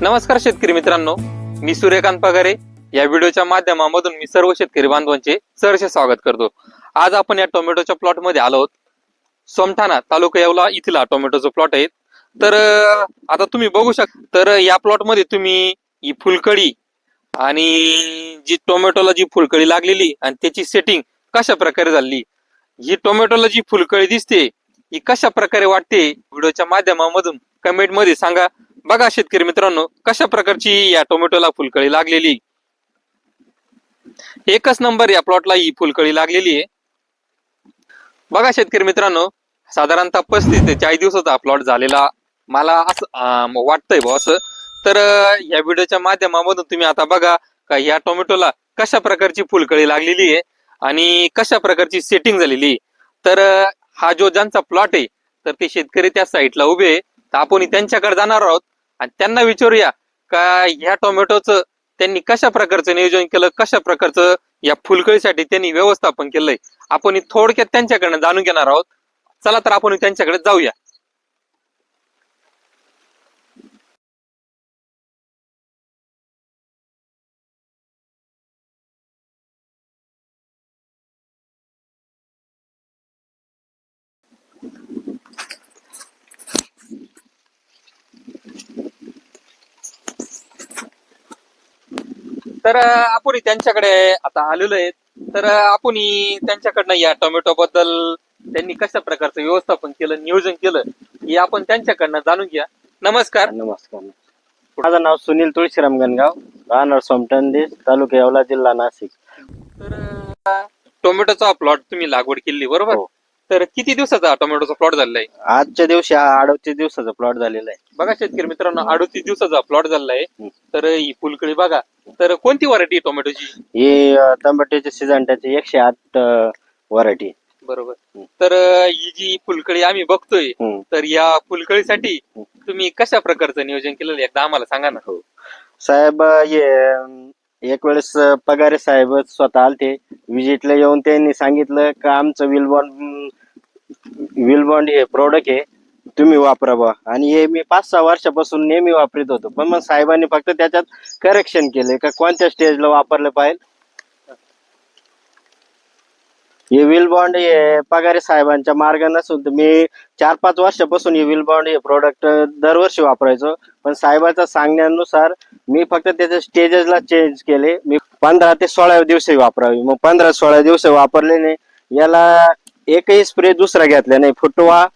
नमस्कार शेतकरी मित्रांनो मी सूर्यकांत पगारे. या व्हिडिओच्या माध्यमामधून मी सर्व शेतकरी बांधवांचे सरसे स्वागत करतो. आज आपण या टोमॅटोच्या प्लॉटमध्ये आलो सोमठाणा तालुका येवला इथला टोमॅटोचा प्लॉट आहे. तर आता तुम्ही बघू शकता तर या प्लॉटमध्ये तुम्ही ही फुलकडी आणि जी टोमॅटोला जी फुलकडी लागलेली आणि त्याची सेटिंग कशा प्रकारे झाली ही टोमॅटोला जी फुलकडी दिसते ही कशा प्रकारे वाटते व्हिडिओच्या माध्यमामधून कमेंटमध्ये सांगा. बघा शेतकरी मित्रांनो कशा प्रकारची या टोमॅटोला फुलकळी लागलेली? एकच नंबर या प्लॉटला ही फुलकळी लागलेली आहे. बघा शेतकरी मित्रांनो साधारणतः पस्तीस ते चाळीस दिवसाचा प्लॉट झालेला मला असं वाटतंय बुवा असं. तर या व्हिडिओच्या माध्यमामधून तुम्ही आता बघा का या टोमॅटोला कशा प्रकारची फुलकळी लागलेली आहे आणि कशा प्रकारची सेटिंग झालेली आहे. तर हा जो ज्यांचा प्लॉट आहे तर ते शेतकरी त्या साईडला उभे आहे. तर आपण त्यांच्याकडे जाणार आहोत. आणि त्यांना विचारूया का ह्या टोमॅटोचं त्यांनी कशा प्रकारचं नियोजन केलं कशा प्रकारचं या फुलकळीसाठी त्यांनी व्यवस्थापन केलंय? आपण थोडक्यात त्यांच्याकडनं जाणून घेणार आहोत. चला तर आपण त्यांच्याकडे जाऊया. तर आपण त्यांच्याकडे आता आलेलो आहे. तर आपण त्यांच्याकडनं या टोमॅटो बद्दल त्यांनी कशा प्रकारचं व्यवस्थापन केलं नियोजन केलं हे आपण त्यांच्याकडनं जाणून घ्या. नमस्कार. नमस्कार. माझं नाव सुनील तुळशीराम गणगाव राहणार सोमटंदीस तालुका येवला जिल्हा नाशिक. तर टोमॅटोचा प्लॉट तुम्ही लागवड केली बरोबर? हो. तर किती दिवसाचा टोमॅटोचा प्लॉट झालेला आहे? आजच्या दिवशी हा दिवसाचा प्लॉट झालेला आहे. बघा शेतकरी मित्रांनो अडतीस दिवसाचा प्लॉट झालेला आहे. हं. तर ही फुलकळी बघा. तर कोणती व्हरायटी टोमॅटोची? ही अं, टमाट्याचे सीझन त्याचे एकशे आठ व्हरायटी बरोबर. हं. तर अं, ही जी फुलकळी आम्ही बघतोय तर या फुलकळीसाठी हं. तुम्ही कशा प्रकारचं नियोजन केलेलं आहे? एकदा आम्हाला सांगा ना. साहेब हे अं, एक वेळेस पगारे साहेब स्वतः आलते. विजिटला येऊन त्यांनी सांगितलं का आमचं विलबॉन्ड विलबॉन्ड हे प्रोडक्ट आहे तुम्ही वापरा बा आणि हे मी पाच सहा वर्षापासून नेहमी वापरत होतो. पण मग साहेबांनी फक्त त्याच्यात करेक्शन केले का कोणत्या स्टेजला वापरलं पाहिजे? हे विल बॉन्ड हे पगारे साहेबांच्या मार्ग नसून तर मी चार पाच वर्षापासून हे विल बॉन्ड हे प्रोडक्ट दरवर्षी वापरायचो. पण साहेबाच्या सांगण्यानुसार मी फक्त त्याच्या स्टेजेसला चेंज केले. मी पंधरा ते सोळा दिवशी वापरावी. मग पंधरा सोळा दिवस वापरल्याने याला एकही स्प्रे दुसरा घेतला नाही. फुटवा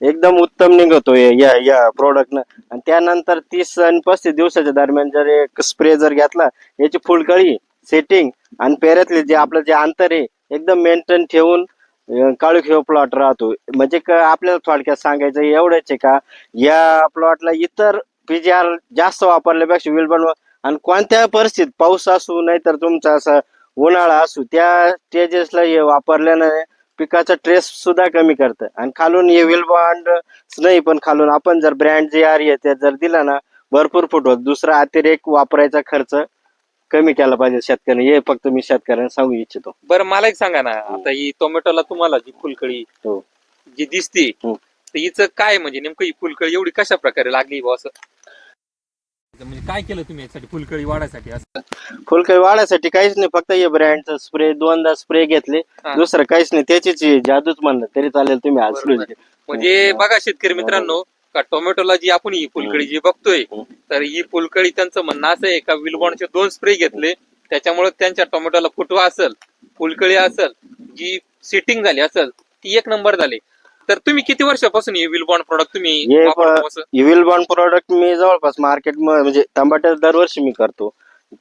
एकदम उत्तम निघतो या या प्रोडक्टनं आणि त्यानंतर तीस आणि पस्तीस दिवसाच्या दरम्यान जर एक स्प्रे जर घेतला याची फुलकळी सेटिंग आणि पेऱ्यातले जे आपलं जे अंतर आहे एकदम मेंटेन ठेवून अं, काळू खेळ प्लॉट राहतो. म्हणजे क- आपल्याला थोडक्यात सांगायचं एवढंच आहे का या प्लॉटला इतर पीजीआर जास्त वापरल्यापेक्षा विलबन आणि कोणत्या परिस्थितीत पाऊस असू नाहीतर तुमचा असा उन्हाळा असू त्या स्टेजेसला हे वापरल्यानं पिकाचा ट्रेस सुद्धा कमी करतं. आणि खालून हे विल नाही पण खालून आपण जर ब्रँड जे आर आहे ते जर दिला ना भरपूर फुटवत दुसरा अतिरेक वापरायचा खर्च कमी केला पाहिजे शेतकऱ्यांनी हे फक्त मी शेतकऱ्यांना सांगू इच्छितो. बरं मला एक सांगा ना. आता ही टोमॅटोला तुम्हाला जी फुलकळी हो. जी दिसते हो. तर हिचं काय म्हणजे नेमकं ही फुलकळी एवढी कशा प्रकारे लागली बुवा असं? म्हणजे काय केलं तुम्ही यासाठी फुलकळी वाढायसाठी असं? फुलकळी वाढायसाठी काहीच नाही. फक्त हे ब्रँडचा स्प्रे दोनदा स्प्रे घेतले. हा. दुसरं काहीच नाही. त्याचीच ही जादूच म्हणलं तरी चालेल तुम्ही आज बरोबर. म्हणजे बघा शेतकरी मित्रांनो का टोमॅटोला जी आपण ही फुलकळी जी बघतोय. तर ही फुलकळी त्यांचं म्हणणं असं आहे का विलबॉनचे दोन स्प्रे घेतले त्याच्यामुळे त्यांच्या टोमॅटोला फुटवा असेल फुलकळी असेल जी सेटिंग झाली असेल ती एक नंबर झाली तर तुम्ही किती वर्षापासून हे विलबॉन्ड प्रोडक्ट तुम्ही वापरतो असं? विल बॉन्ड प्रोडक्ट मी जवळपास मार्केट म्हणजे टमाटर दरवर्षी मी करतो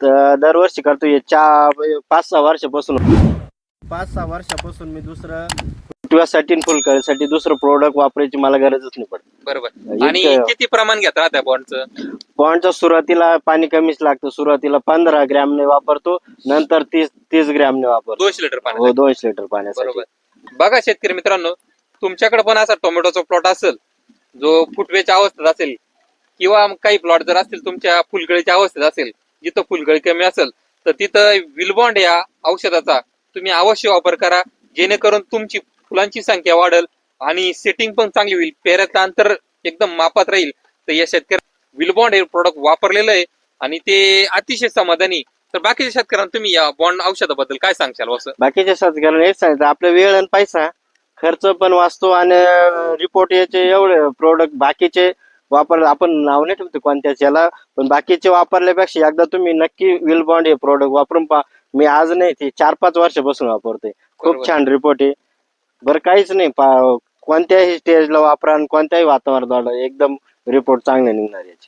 तर दरवर्षी करतो हे चार पाच सहा वर्षापासून पाच सहा वर्षापासून मी दुसरं फुटव्यासाठी आणि फुलकळीसाठी दुसरं प्रोडक्ट वापरायची मला गरजच नाही पडत. बरोबर. आणि इतकं- किती प्रमाण घेत राहत्या बॉन्डचं पॉईंटच्या सुरुवातीला पाणी कमीच लागतं. सुरुवातीला पंधरा ग्रॅमने वापरतो नंतर तीस तीस ग्रॅमने वापरतो. दोनशे लिटर हो पाणी दोनशे लिटर पाण्यासाठी. बरोबर. बघा शेतकरी मित्रांनो तुमच्याकडे पण असा टोमॅटोचा प्लॉट असेल जो फुटवेच्या अवस्थेत असेल किंवा काही प्लॉट जर असतील तुमच्या फुलकळीच्या अवस्थेत असेल जिथं फुलकळी कमी असेल तर तिथं विलबॉन्ड या औषधाचा तुम्ही अवश्य वापर करा जेणेकरून तुमची फुलांची संख्या वाढेल आणि सेटिंग पण चांगली होईल. पेऱ्यातलं अंतर एकदम मापात राहील. तर या शेतकऱ्या विलबॉन्ड हे प्रोडक्ट वापरलेलं आहे आणि ते अतिशय समाधानी. तर बाकीच्या शेतकऱ्यांना तुम्ही या बॉन्ड औषधाबद्दल काय सांगशाल असं? बाकीच्या शेतकऱ्यांना हेच सांगितलं आपला वेळ आणि पैसा खर्च पण वाचतो आणि रिपोर्ट याचे एवढे प्रोडक्ट बाकीचे वापर आपण नाव नाही ठेवतो कोणत्याच याला पण बाकीचे वापरल्यापेक्षा एकदा तुम्ही नक्की विल बॉन्ड हे प्रोडक्ट वापरून पहा. मी आज नाही ते चार पाच वर्षापासून वापरतोय. बरोबर. खूप छान रिपोर्ट आहे. बरं काहीच नाही. पा- कोणत्याही स्टेजला वापरा आणि कोणत्याही वातावरणात एकदम रिपोर्ट चांगले निघणार याचे.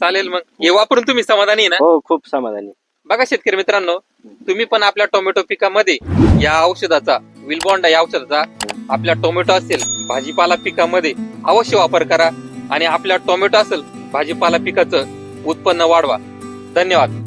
चालेल मग. हे वापरून तुम्ही समाधानी आहे ना? हो खूप समाधानी बघा शेतकरी मित्रांनो तुम्ही पण आपल्या टोमॅटो पिकामध्ये या औषधाचा विलबॉन्ड या औषधाचा आपल्या टोमॅटो असेल भाजीपाला पिकामध्ये अवश्य वापर करा आणि आपल्या टोमॅटो असेल भाजीपाला पिकाचं उत्पन्न वाढवा. धन्यवाद.